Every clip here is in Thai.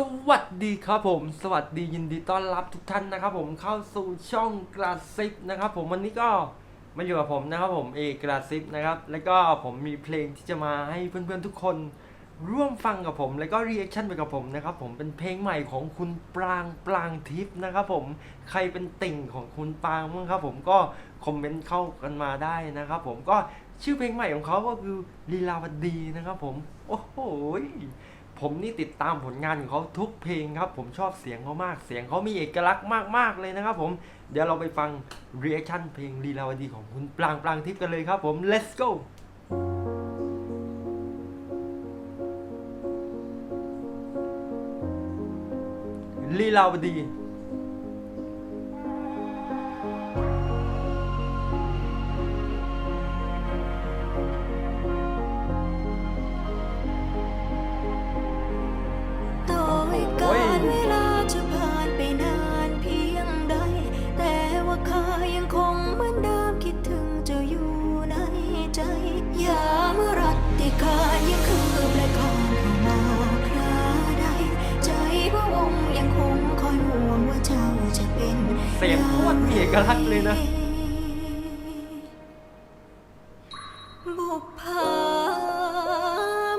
สวัสดีครับผม สวัสดียินดีต้อนรับทุกท่านนะครับผมเข้าสู่ช่องกระซิบนะครับผมวันนี้ก็มาอยู่กับผมนะครับผมเอกระซิบนะครับแล้วก็ผมมีเพลงที่จะมาให้เพื่อนๆทุกคนร่วมฟังกับผม แล้วก็รีแอคชั่นไปกับผมนะครับผมเป็นเพลงใหม่ของคุณปรางปรางทิพย์นะครับผมใครเป็นติ่งของคุณปรางบ้างครับผมก็คอมเมนต์เข้ากันมาได้นะครับผมก็ชื่อเพลงใหม่ของเขาก็คือลีลาวดีนะครับผมโอ้โห ผมนี่ติดตามผลงานของเขาทุกเพลงครับ ผมชอบเสียงเขามาก เสียงเขามีเอกลักษณ์มากๆเลยนะครับผมเดี๋ยวเราไปฟังเรีแอคชั่นเพลงลีลาวดีของคุณปรางปรางทิพย์กันเลยครับผม let's go ลีลาวดี กลักษณ์เลยนะบุพภา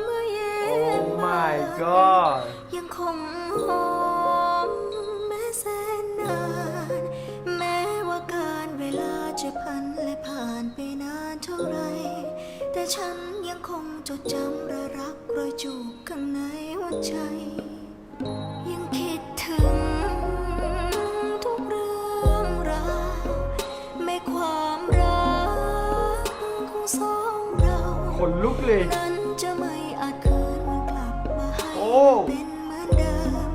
เมื่อเย็น Oh my god ยังคงหอมแม้แสนนาน แม้ว่าการเวลาจะพันและผ่านไปนานเท่าไร แต่ฉันยังคงจดจำและรักรอยจูบข้างในหัวใจ ขนลุกเลยนั้นจะไม่อาจคืนมันกลับมาให้โอ้เป็นเหมือนเดิม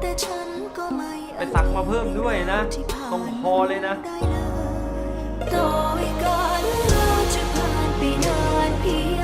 แต่ฉันก็ไม่ไปสักมาเพิ่มด้วยนะที่ผ่านตรงคอเลยนะได้เลยต่อให้การเวลาจะผ่านไปนานเพียง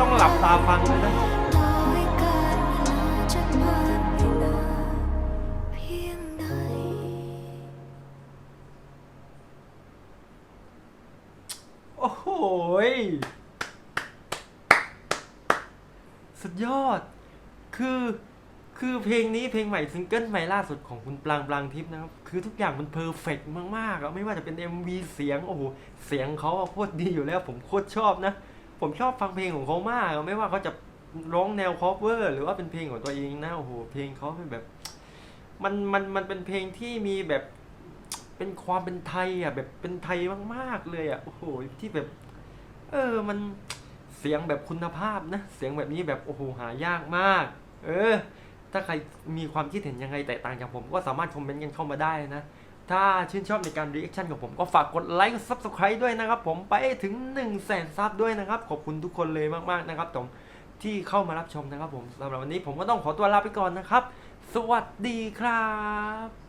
ต้องหลับตาฟังเลยนะโอ้โหสุดยอด คือ คือเพลงนี้เพลงใหม่ซิงเกิลใหม่ล่าสุดของคุณปรางปรางทิพย์นะครับ คือทุกอย่างมันเพอร์เฟกต์มากๆอะไม่ว่าจะเป็น MV เสียง โอ้โห เสียงเขาอะโคตรดีอยู่แล้ว ผมโคตรชอบนะ ผมชอบฟังเพลงของเขามาก ไม่ว่าเขาจะร้องแนวคอฟเวอร์ หรือว่าเป็นเพลงของตัวเองนะโอ้โหเพลงเขาเป็นแบบ มันมันมันเป็นเพลงที่มีแบบเป็นความเป็นไทยอะ แบบเป็นไทยมากๆเลยอะโอ้โหที่แบบ เออมันเสียงแบบคุณภาพนะ เสียงแบบนี้แบบโอ้โหหายากมาก เออ ถ้าใครมีความคิดเห็นยังไงแตกต่างจากผมก็สามารถคอมเมนต์กันเข้ามาได้นะ ถ้าชื่นชอบในการรีแอคชั่นของผมก็ฝากกดไลค์ Subscribe ด้วยนะครับผมไปถึง 1 0 0 0 0แสนซับด้วยนะครับ ขอบคุณทุกคนเลยมากๆนะครับผมที่เข้ามารับชมนะครับผมสำหรับวันนี้ผมก็ต้องขอตัวลาไปก่อนนะครับ สวัสดีครับ